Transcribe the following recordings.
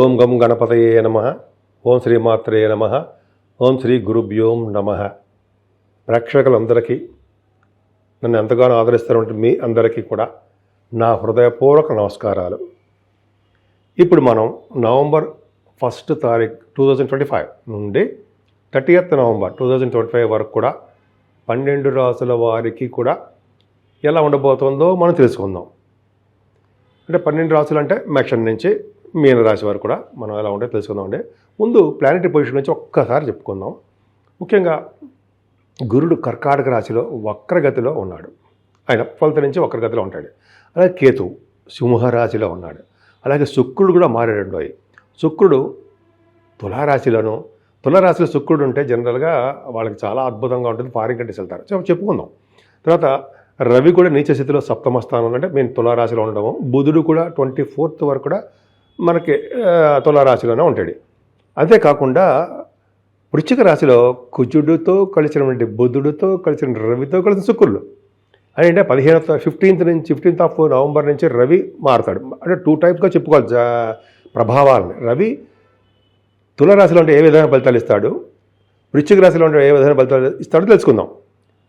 ఓం గం గణపతయే నమ. ఓం శ్రీ మాత్రే నమ. ఓం శ్రీ గురుభ్యోం నమ. ప్రేక్షకులందరికీ నన్ను ఎంతగానో ఆదరిస్తున్నటువంటి మీ అందరికీ కూడా నా హృదయపూర్వక నమస్కారాలు. ఇప్పుడు మనం నవంబర్ ఫస్ట్ తారీఖు టూ థౌజండ్ ట్వంటీ ఫైవ్ నుండి thirtieth November two thousand twenty five వరకు కూడా పన్నెండు రాసుల వారికి కూడా ఎలా ఉండబోతుందో మనం తెలుసుకుందాం. అంటే పన్నెండు రాసులు అంటే మేక్షన్ నుంచి మీన రాశి వరకు కూడా మనం ఎలా ఉంటే తెలుసుకుందాం అండి. ముందు ప్లానెటరీ పొజిషన్ నుంచి ఒక్కసారి చెప్పుకుందాం. ముఖ్యంగా గురుడు కర్కాటక రాశిలో వక్రగతిలో ఉన్నాడు. ఆయన ఫలిత నుంచి వక్రగతిలో ఉంటాడు. అలాగే కేతు సింహరాశిలో ఉన్నాడు. అలాగే శుక్రుడు కూడా మారాడు అయి. శుక్రుడు తులారాశిలోను తులారాశిలో శుక్రుడు ఉంటే జనరల్గా వాళ్ళకి చాలా అద్భుతంగా ఉంటుంది ఫారిన్ కంట్రీస్ వెళ్తారు. సో చెప్పుకుందాం. తర్వాత రవి కూడా నీచ స్థితిలో సప్తమ స్థానం అంటే మేము తులారాశిలో ఉండడము బుధుడు కూడా ట్వంటీ ఫోర్త్ వరకు కూడా మనకి తులారాశిలోనే ఉంటాడు. అంతేకాకుండా వృశ్చిక రాశిలో కుజుడితో కలిసినటువంటి బుధుడితో కలిసిన రవితో కలిసిన శుక్రుడు. అంటే పదిహేనత్ ఫిఫ్టీన్త్ నుంచి ఫిఫ్టీన్త్ ఆఫ్ నవంబర్ నుంచి రవి మారుతాడు. అంటే టూ టైప్గా చెప్పుకోవాలి. ప్రభావాలని. రవి తులరాశిలో ఉంటే ఏ విధమైన ఫలితాలు ఇస్తాడు? వృశ్చిక రాశిలో ఉంటే ఏ విధమైన ఫలితాలు ఇస్తాడో తెలుసుకుందాం.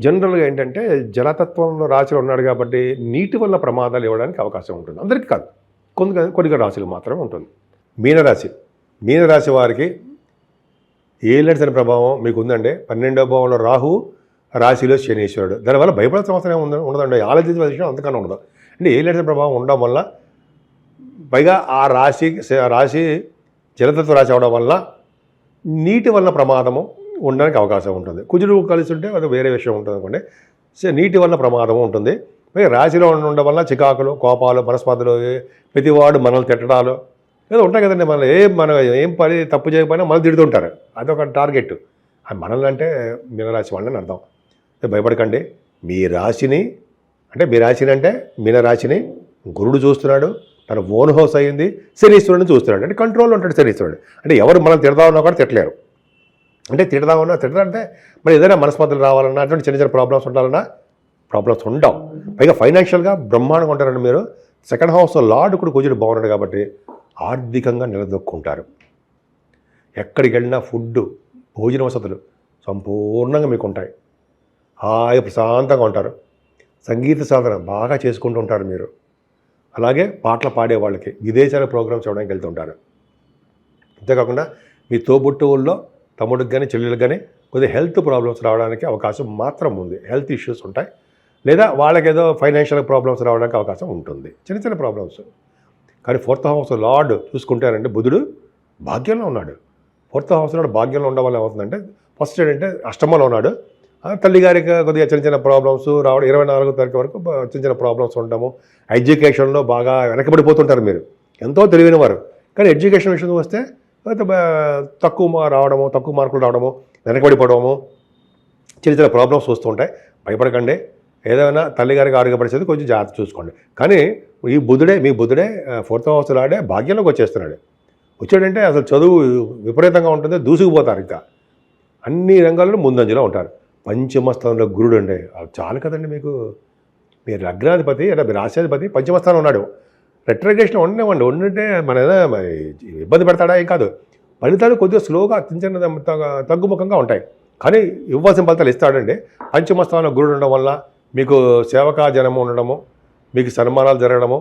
జనరల్గా ఏంటంటే జలతత్వంలో రాశిలో ఉన్నాడు కాబట్టి నీటి వల్ల ప్రమాదాలు ఇవ్వడానికి అవకాశం ఉంటుంది. అందరికీ కాదు. కొన్ని కొన్ని రాశులు మాత్రమే ఉంటుంది. మీనరాశి. మీనరాశి వారికి ఏళ్ళని అనే ప్రభావం మీకు ఉందండి పన్నెండవ భావంలో రాహు రాశిలో శనీశ్వరుడు. దానివల్ల భయపడాల్సిన అవసరం ఏమి ఉండదండి. ఆలోచించిన విషయం అంతకన్నా ఉండదు. అంటే ఏళ్ళని ప్రభావం ఉండడం వల్ల పైగా ఆ రాశి రాశి జలతత్వ రాశి అవడం వల్ల నీటి వల్ల ప్రమాదము ఉండడానికి అవకాశం ఉంటుంది. కుజుడు కలిసి ఉంటే అది వేరే విషయం ఉంటుంది అనుకోండి. సో నీటి వల్ల ప్రమాదం ఉంటుంది. రాశిలో ఉండడం వల్ల చికాకులు కోపాలు మనస్పర్ధలు ప్రతివాడు మనల్ని తిట్టడాలు ఏదో ఉంటాయి కదండి మన ఏం మన ఏం పని తప్పు చేయకపోయినా మనం తిడుతుంటారు. అదొక టార్గెట్. అది మనల్ని అంటే మీనరాశి వాళ్ళని అర్థం. భయపడకండి. మీ రాశిని అంటే మీ రాశిని అంటే మీనరాశిని గురుడు చూస్తున్నాడు. తన ఓన్ హౌస్ అయ్యింది శనీశ్వరుడిని చూస్తున్నాడు. అంటే కంట్రోల్లో ఉంటాడు శనీశ్వరుడు. అంటే ఎవరు మనం తిడదామన్నా కూడా తిట్టలేరు. అంటే తిడదామన్నా తిడదంటే మరి ఏదైనా మనస్మతులు రావాలన్నా అటువంటి చిన్న చిన్న ప్రాబ్లమ్స్ ఉండాలన్నా ప్రాబ్లమ్స్ ఉండవు. పైగా ఫైనాన్షియల్గా బ్రహ్మాండంగా ఉంటారండి మీరు. సెకండ్ హౌస్ లార్డ్ కూడా కుజుడు బాగున్నాడు కాబట్టి ఆర్థికంగా నిలదొక్కుంటారు. ఎక్కడికి వెళ్ళినా ఫుడ్ భోజన వసతులు సంపూర్ణంగా మీకు ఉంటాయి. హాయి ప్రశాంతంగా ఉంటారు. సంగీత సాధన బాగా చేసుకుంటూ ఉంటారు మీరు. అలాగే పాటలు పాడే వాళ్ళకి విదేశాల ప్రోగ్రామ్స్ ఇవ్వడానికి వెళ్తుంటారు అంతేకాకుండా మీ తోబుట్టువుల్లో తమ్ముడికి కానీ చెల్లెలకు కానీ కొద్దిగా హెల్త్ ప్రాబ్లమ్స్ రావడానికి అవకాశం మాత్రం ఉంది. హెల్త్ ఇష్యూస్ ఉంటాయి. లేదా వాళ్ళకి ఏదో ఫైనాన్షియల్ ప్రాబ్లమ్స్ రావడానికి అవకాశం ఉంటుంది. చిన్న చిన్న ప్రాబ్లమ్స్. కానీ ఫోర్త్ హౌస్ లార్డ్ చూసుకుంటారంటే బుధుడు భాగ్యంలో ఉన్నాడు. ఫోర్త్ హౌస్ లార్డ్ భాగ్యంలో ఉండడం వల్ల ఏమవుతుందంటే ఫస్ట్ ఏంటంటే అష్టమంలో ఉన్నాడు. ఆ తల్లి గారికి కొద్దిగా చిన్న చిన్న ప్రాబ్లమ్స్ రావడం ఇరవై నాలుగో తారీఖు వరకు చిన్న చిన్న ప్రాబ్లమ్స్ ఉండడము ఎడ్యుకేషన్లో బాగా వెనకబడిపోతుంటారు మీరు. ఎంతో తెలివైన వారు. కానీ ఎడ్యుకేషన్ విషయం వస్తే తక్కువ రావడము తక్కువ మార్కులు రావడము వెనకబడిపోవడము చిన్న చిన్న ప్రాబ్లమ్స్ వస్తుంటాయి భయపడకండి. ఏదైనా తల్లిగారికి ఆరోగ్యపరిచేది కొంచెం జాగ్రత్త చూసుకోండి. కానీ ఈ బుధుడే మీ బుధుడే ఫోర్త్ హౌస్లో ఆడే భాగ్యంలోకి వచ్చేస్తున్నాడు. వచ్చాడంటే అసలు చదువు విపరీతంగా ఉంటుంది దూసుకుపోతారు ఇంకా. అన్ని రంగాల్లో ముందంజలో ఉంటారు. పంచమస్థానంలో గురుడు అండి అది చాలు కదండి మీకు. మీరు లగ్నాధిపతి అంటే మీరు రాశ్యాధిపతి పంచమస్థానం ఉన్నాడు. రెట్రగేషన్ ఉండనివ్వండి ఉండుంటే మన ఏదో మరి ఇబ్బంది పెడతాడా ఏం కాదు. ఫలితాలు కొద్దిగా స్లోగా చిన్న తగ్గుముఖంగా ఉంటాయి. కానీ ఇవ్వాల్సిన ఫలితాలు ఇస్తాడండి. పంచమస్థానంలో గురుడు ఉండడం వల్ల మీకు సేవకా జనము ఉండడము మీకు సన్మానాలు జరగడము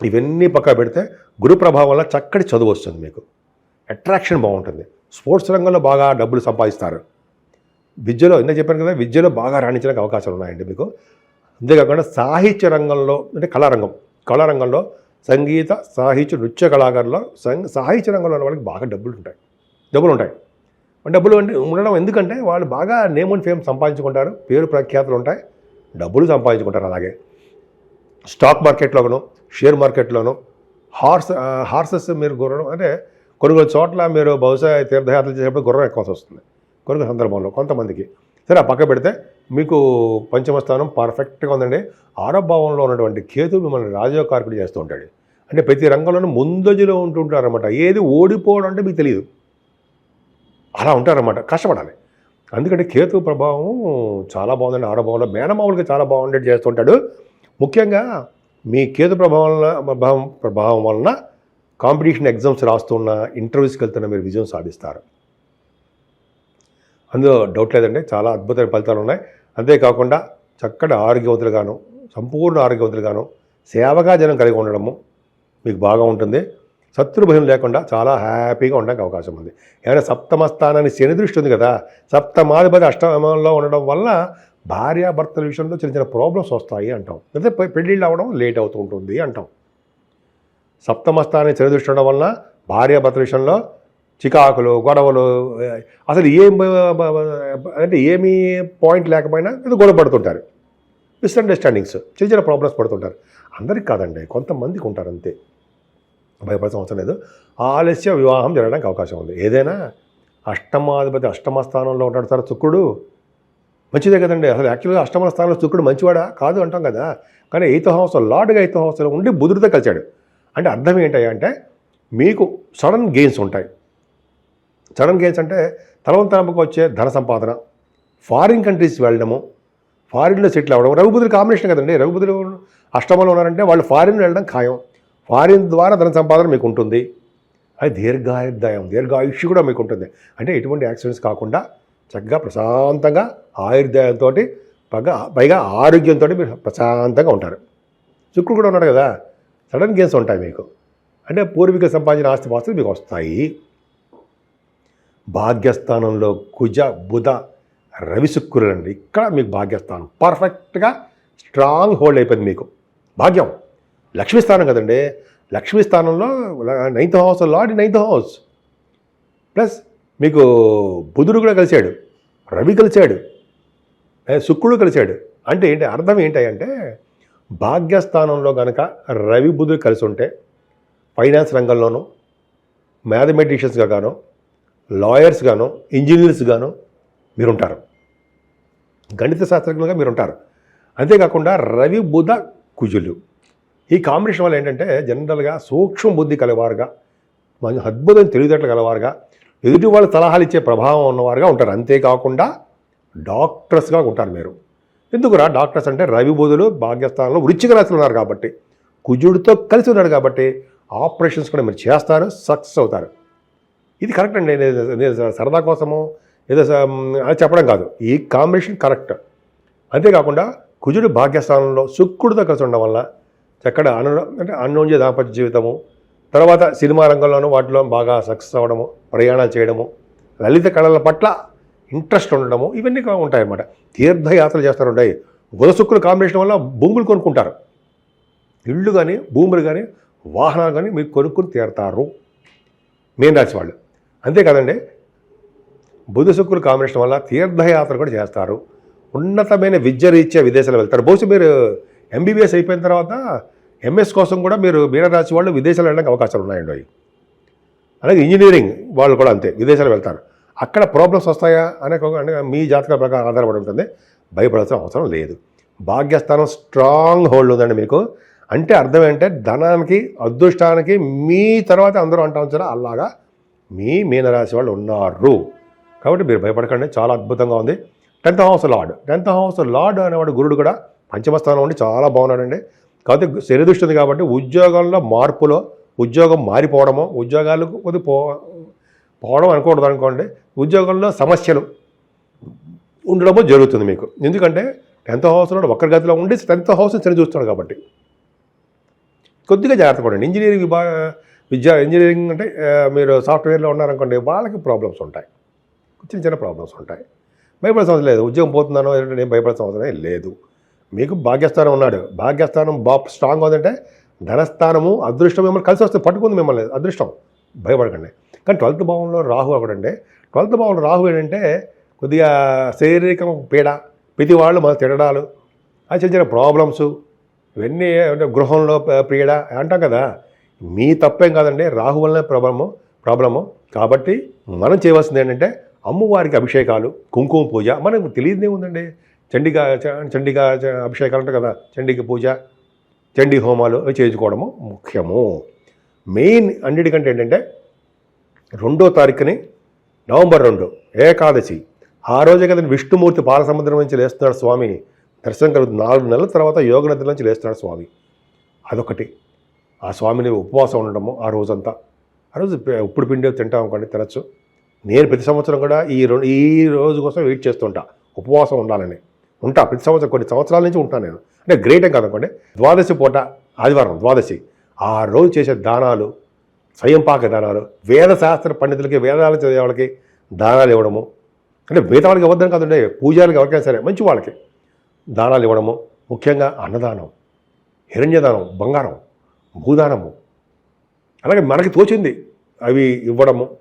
ఇవన్నీ పక్క పెడితే గురు ప్రభావం వల్ల చక్కటి చదువు వస్తుంది మీకు. అట్రాక్షన్ బాగుంటుంది. స్పోర్ట్స్ రంగంలో బాగా డబ్బులు సంపాదిస్తారు. విద్యలో ఇందాక చెప్పాను కదా విద్యలో బాగా రాణించడానికి అవకాశాలు ఉన్నాయండి మీకు. అంతేకాకుండా సాహిత్య రంగంలో అంటే కళారంగం. కళారంగంలో సంగీత సాహిత్య నృత్య కళాకారుల్లో సాహిత్య రంగంలో ఉన్న వాళ్ళకి బాగా డబ్బులు ఉంటాయి. డబ్బులు ఉంటాయి. డబ్బులు అంటే ఉండడం ఎందుకంటే వాళ్ళు బాగా నేమ్ అండ్ ఫేమ్ సంపాదించుకుంటారు పేరు ప్రఖ్యాతులు ఉంటాయి డబ్బులు సంపాదించుకుంటారు అలాగే. స్టాక్ మార్కెట్లోనూ షేర్ మార్కెట్లోనూ హార్స్ హార్సెస్ మీరు గుర్రం అంటే కొన్ని కొన్ని చోట్ల మీరు బహుశా తీర్థయాత్రలు చేసేటప్పుడు గుర్రం ఎక్కువ వస్తుంది. కొన్ని సందర్భంలో కొంతమందికి. సరే ఆ పక్క పెడితే మీకు పంచమ స్థానం పర్ఫెక్ట్గా ఉందండి. ఆరో భావంలో ఉన్నటువంటి కేతు మిమ్మల్ని రాజయోకారకుడు చేస్తూ ఉంటాడు. అంటే ప్రతి రంగంలోనూ ముందజలో ఉంటుంటారన్నమాట ఏది ఓడిపోవడం అంటే మీకు తెలియదు అలా ఉంటారన్నమాట. కష్టపడాలి. అందుకంటే కేతు ప్రభావం చాలా బాగుందండి. ఆడభావంలో మేనమావులకి చాలా బాగుండేది చేస్తుంటాడు ముఖ్యంగా మీ కేతు ప్రభావం ప్రభావం ప్రభావం వలన కాంపిటీషన్ ఎగ్జామ్స్ రాస్తున్న ఇంటర్వ్యూస్కి వెళ్తున్న మీరు విజయం సాధిస్తారు. అందులో డౌట్ లేదండి. చాలా అద్భుతమైన ఫలితాలు ఉన్నాయి. అంతేకాకుండా చక్కటి ఆరోగ్యవంతులుగాను సంపూర్ణ ఆరోగ్యవంతులుగాను సేవగా జనం కలిగి ఉండడము మీకు బాగా ఉంటుంది. శత్రు భయం లేకుండా చాలా హ్యాపీగా ఉండడానికి అవకాశం ఉంది. ఏమైనా సప్తమ స్థానాన్ని శని దృష్టి ఉంది కదా సప్తమాధిపతి అష్టమంలో ఉండడం వల్ల భార్యాభర్తల విషయంలో చిన్న చిన్న ప్రాబ్లమ్స్ వస్తాయి అంటాం. అయితే పెళ్ళిళ్ళు అవ్వడం లేట్ అవుతూ ఉంటుంది అంటాం. సప్తమ స్థానాన్ని శని దృష్టి ఉండడం వలన భార్యాభర్తల విషయంలో చికాకులు గొడవలు అసలు ఏం అంటే ఏమీ పాయింట్ లేకపోయినా ఏదో గొడవ పడుతుంటారు. మిస్అండర్స్టాండింగ్స్ చిన్న చిన్న ప్రాబ్లమ్స్ పడుతుంటారు. అందరికి కాదండి కొంతమందికి ఉంటారు అంతే. భయపడాల్సిన అవసరం లేదు. ఆలస్య వివాహం జరగడానికి అవకాశం ఉంది. ఏదైనా అష్టమాధిపతి అష్టమ స్థానంలో ఉంటాడు సార్ శుక్రుడు. మంచిదే కదండి. అసలు యాక్చువల్గా అష్టమ స్థానంలో శుక్రుడు మంచివాడా? కాదు అంటాం కదా. కానీ ఎయిత్ హౌస్ లార్డ్గా ఎయిత్ హౌస్లో ఉండి బుధుడితో కలిశాడు. అంటే అర్థం ఏంటంటే అంటే మీకు సడన్ గెయిన్స్ ఉంటాయి. సడన్ గెయిన్స్ అంటే తలవంతరంపుకు వచ్చే ధన సంపాదన ఫారిన్ కంట్రీస్ వెళ్ళడము ఫారిన్లో సెటిల్ అవ్వడం. రఘుపతులు కాంబినేషన్ కదండి. రఘుపతులు అష్టమంలో ఉన్నారంటే వాళ్ళు ఫారిన్ వెళ్ళడం ఖాయం. ఫారిన్ ద్వారా ధన సంపాదన మీకు ఉంటుంది అది దీర్ఘాయుర్దాయం. దీర్ఘాయుష్యు కూడా మీకు ఉంటుంది అంటే ఎటువంటి యాక్సిడెంట్స్ కాకుండా చక్కగా ప్రశాంతంగా ఆయుర్దాయంతో పైగా పైగా ఆరోగ్యంతో మీరు ప్రశాంతంగా ఉంటారు. శుక్రుడు కూడా ఉన్నాడు కదా. సడన్ గేమ్స్ ఉంటాయి మీకు. అంటే పూర్వీకులు సంపాదించిన ఆస్తి పాస్తులు మీకు వస్తాయి. భాగ్యస్థానంలో కుజ బుధ రవి శుక్రులండి. ఇక్కడ మీకు భాగ్యస్థానం. పర్ఫెక్ట్గా స్ట్రాంగ్ హోల్డ్ అయిపోయింది మీకు. భాగ్యం. లక్ష్మీ స్థానం కదండి. లక్ష్మీ స్థానంలో ninth house lord ninth house plus మీకు బుధుడు కూడా కలిశాడు. రవి కలిశాడు. శుక్రుడు కలిశాడు. అంటే ఏంటి అర్థం ఏంటంటే భాగ్యస్థానంలో కనుక రవి బుధుడు కలిసి ఉంటే ఫైనాన్స్ రంగంలోనూ మ్యాథమెటిషియన్స్గా గాను లాయర్స్ గాను ఇంజనీర్స్ గాను మీరుంటారు. గణిత శాస్త్రజ్ఞులుగా మీరుంటారు. అంతేకాకుండా రవి బుధ కుజులు. ఈ కాంబినేషన్ వల్ల ఏంటంటే జనరల్గా సూక్ష్మ బుద్ధి కలవారుగా మంచి అద్భుతం తెలివితేటలు కలవారుగా ఎదుటి వాళ్ళ సలహాలు ఇచ్చే ప్రభావం ఉన్నవారుగా ఉంటారు. అంతేకాకుండా డాక్టర్స్గా ఉంటారు మీరు. ఎందుకురా? డాక్టర్స్ అంటే రవి బుధులు భాగ్యస్థానంలో వృచ్చిక రాశులు ఉన్నారు కాబట్టి కుజుడితో కలిసి ఉన్నాడు కాబట్టి ఆపరేషన్స్ కూడా మీరు చేస్తారు సక్సెస్ అవుతారు. ఇది కరెక్ట్ అండి. నేను సరదా కోసము ఏదో అని చెప్పడం కాదు. ఈ కాంబినేషన్ కరెక్ట్ అంతేకాకుండా కుజుడు భాగ్యస్థానంలో శుక్రుడితో కలిసి ఉండడం వల్ల చక్కడ అను అంటే అన్యోన్య దాంపత్య జీవితము తర్వాత సినిమా రంగంలోనూ వాటిలో బాగా సక్సెస్ అవ్వడము ప్రయాణాలు చేయడము లలిత కళల పట్ల ఇంట్రెస్ట్ ఉండడము ఇవన్నీ ఉంటాయన్నమాట. తీర్థయాత్రలు చేస్తారు ఉంటాయి. బుధ కాంబినేషన్ వల్ల భూములు కొనుక్కుంటారు. ఇళ్ళు కానీ భూములు కానీ వాహనాలు కానీ మీరు కొనుక్కుని తీరుతారు. మేన్ రాసి వాళ్ళు. అంతేకాదండి బుధ శుక్రులు కాంబినేషన్ వల్ల తీర్థయాత్ర కూడా చేస్తారు. ఉన్నతమైన విద్య రీత్యా విదేశాలు వెళ్తారు. బహుశా మీరు ఎంబీబీఎస్ అయిపోయిన తర్వాత ఎంఎస్ కోసం కూడా మీరు మీనరాశి వాళ్ళు విదేశాలు వెళ్ళడానికి అవకాశాలు ఉన్నాయండి అవి. అలాగే ఇంజనీరింగ్ వాళ్ళు కూడా అంతే విదేశాలు వెళ్తారు. అక్కడ ప్రాబ్లమ్స్ వస్తాయా అనే అంటే మీ జాతకాల ప్రకారం ఆధారపడి ఉంటుంది. భయపడాల్సిన అవసరం లేదు. భాగ్యస్థానం స్ట్రాంగ్ హోల్డ్ ఉందండి మీకు. అంటే అర్థం ఏంటంటే ధనానికి అదృష్టానికి మీ తర్వాత అందరూ అంటా ఉంచారా అలాగా మీ మీనరాశి వాళ్ళు ఉన్నారు. కాబట్టి మీరు భయపడకండి చాలా అద్భుతంగా ఉంది. Tenth house lord tenth house lord అనేవాడు గురుడు కూడా పంచమ స్థానం ఉండి చాలా బాగున్నాడండి. కాకపోతే శని ఉంది కాబట్టి ఉద్యోగంలో మార్పులో ఉద్యోగం మారిపోవడమో ఉద్యోగాలకు కొద్ది పో పోవడం అనకూడదు అనుకోండి. ఉద్యోగంలో సమస్యలు ఉండడమో జరుగుతుంది మీకు. ఎందుకంటే టెన్త్ హౌస్లో ఒక్కరి గదిలో ఉండి టెన్త్ హౌస్ సరి చూస్తున్నాడు కాబట్టి. కొద్దిగా జాగ్రత్త పడండి ఇంజనీరింగ్ విభాగ విద్యా ఇంజనీరింగ్ అంటే మీరు సాఫ్ట్వేర్లో ఉన్నారనుకోండి వాళ్ళకి ప్రాబ్లమ్స్ ఉంటాయి. చిన్న చిన్న ప్రాబ్లమ్స్ ఉంటాయి. భయపడాల్సిన అవసరం లేదు. ఉద్యోగం పోతున్నానో ఏంటంటే నేను భయపడాల్సిన అవసరం లేదు. మీకు భాగ్యస్థానం ఉన్నాడు. భాగ్యస్థానం బా స్ట్రాంగ్ ఉందంటే ధనస్థానము అదృష్టం మిమ్మల్ని కలిసి వస్తే పట్టుకుంది మిమ్మల్ని. అదృష్టం. భయపడకండి. కానీ ట్వెల్త్ భావంలో రాహు ఒకటండి ట్వెల్త్ భావంలో రాహు ఏంటంటే కొద్దిగా శారీరక పీడ ప్రతి వాళ్ళు మన తిడడాలు ఆ చిన్న చిన్న ప్రాబ్లమ్స్ ఇవన్నీ అంటే గృహంలో పీడ అంటాం కదా. మీ తప్పేం కాదండి. రాహు వల్లనే ప్రాబ్లము ప్రాబ్లము. కాబట్టి మనం చేయవలసింది ఏంటంటే అమ్మవారికి అభిషేకాలు కుంకుమ పూజ. మనకు తెలియదే ఉందండి చండిగా చండిగా అభిషేకాలు ఉంటాయి కదా. చండిక పూజ చండీ హోమాలు అవి చేయించుకోవడము ముఖ్యము. మెయిన్ అన్నిటికంటే ఏంటంటే రెండో తారీఖుని నవంబర్ రెండు ఏకాదశి. ఆ రోజే కదా విష్ణుమూర్తి పాలసముద్రం నుంచి లేస్తున్నాడు స్వామి. దర్శనం కలుగుతుంది. నాలుగు నెలల తర్వాత యోగ నది నుంచి లేస్తున్నాడు స్వామి. అదొకటి. ఆ స్వామిని ఉపవాసం ఉండడము ఆ రోజంతా. ఆ రోజు ఉప్పుడు పిండి తింటాం కానీ తినచ్చు. నేను ప్రతి సంవత్సరం కూడా ఈ రో- ఈ రోజు కోసం వెయిట్ చేస్తుంటా ఉపవాసం ఉండాలని. ఉంటా ప్రతి సంవత్సరం కొన్ని సంవత్సరాల నుంచి ఉంటాను నేను. అంటే గ్రేట్ ఏం కాదనుకోండి. ద్వాదశి పూట ఆదివారం ద్వాదశి ఆ రోజు చేసే దానాలు స్వయంపాక దానాలు వేద శాస్త్ర పండితులకి వేదాలు చదివే వాళ్ళకి దానాలు ఇవ్వడము. అంటే మిగతా వాళ్ళకి ఇవ్వద్దని కాదండి. పూజారికి ఎవరికైనా సరే మంచి వాళ్ళకి దానాలు ఇవ్వడము. ముఖ్యంగా అన్నదానం హిరణ్యదానం బంగారం. భూదానము. అలాగే మనకి తోచింది అవి ఇవ్వడము.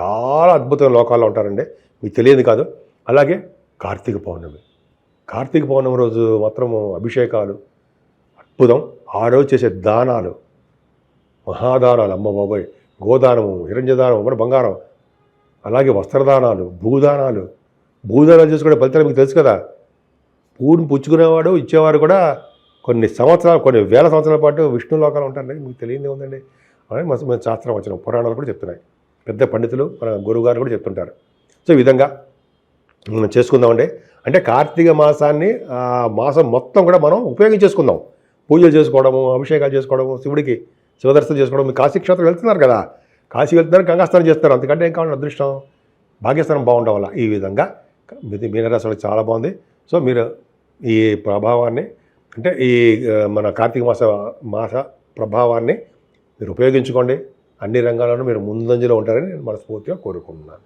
చాలా అద్భుతమైన లోకాల్లో ఉంటారండి. మీకు తెలియదు కాదు. అలాగే కార్తీక పౌర్ణమి. కార్తీక పౌర్ణమి రోజు మాత్రము అభిషేకాలు. అద్భుతం. ఆ రోజు చేసే దానాలు. మహాదానాలు. అమ్మ బాబాయ్. గోదానము హిరణ్యదానం మన బంగారం. అలాగే వస్త్రదానాలు భూదానాలు. భూదానాలు చేసుకునే ఫలితాలు మీకు తెలుసు కదా. పూని పుచ్చుకునేవాడు ఇచ్చేవారు కూడా కొన్ని సంవత్సరాలు కొన్ని వేల సంవత్సరాల పాటు విష్ణు లోకాలు ఉంటారండి మీకు తెలియదు ఉందండి. అని మన శాస్త్రం వచ్చిన పురాణాలు కూడా చెప్తున్నాయి. పెద్ద పండితులు మన గురువుగారు కూడా చెప్తుంటారు. సో ఈ విధంగా మనం చేసుకుందామండి. అంటే కార్తీక మాసాన్ని ఆ మాసం మొత్తం కూడా మనం ఉపయోగించేసుకుందాం పూజలు చేసుకోవడము అభిషేకాలు చేసుకోవడము శివుడికి శివదర్శనం చేసుకోవడం మీరు కాశీ క్షేత్రం వెళ్తున్నారు కదా. కాశీ వెళ్తున్నారు గంగాస్నానం చేస్తున్నారు. అంతకంటే ఏం కావాలి అదృష్టం. భాగ్యస్థానం బాగుండడం వల్ల. ఈ విధంగా మీనరాశి చాలా బాగుంది. సో మీరు ఈ ప్రభావాన్ని అంటే ఈ మన కార్తీక మాస మాస ప్రభావాన్ని మీరు ఉపయోగించుకోండి. అన్ని రంగాల్లోనూ మీరు ముందంజలో ఉంటారని నేను మనస్ఫూర్తిగా కోరుకుంటున్నాను.